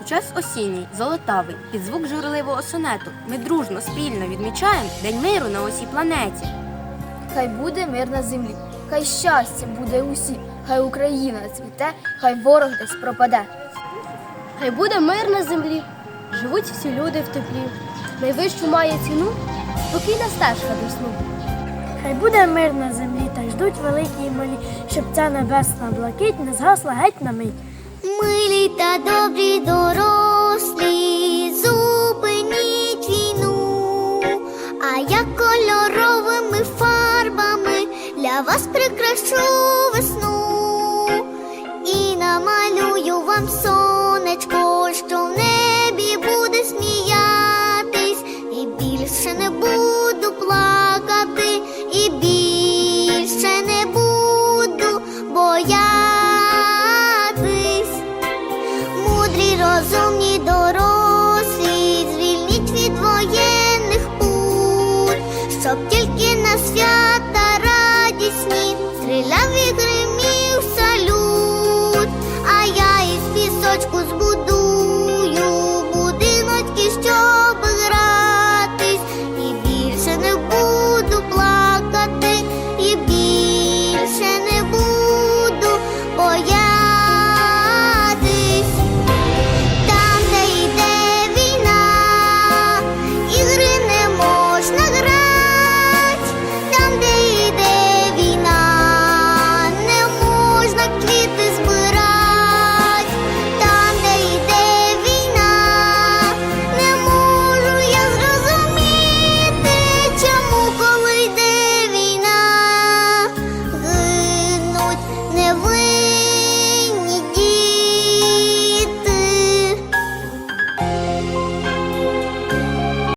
У час осінній, золотавий, під звук журливого сонету ми дружно, спільно відмічаємо День миру на усій планеті. Хай буде мир на землі, хай щастя буде усім, хай Україна цвіте, хай ворог десь пропаде. Хай буде мир на землі, живуть всі люди в теплі. Найвищу має ціну спокійна стежка до сну. Хай буде мир на землі, та ждуть великі і малі, щоб ця небесна блакить не згасла геть на мить. Милі та добрі я вас прикрашу весну і намалюю вам сонечко, що в небі буде сміятись і більше не буде.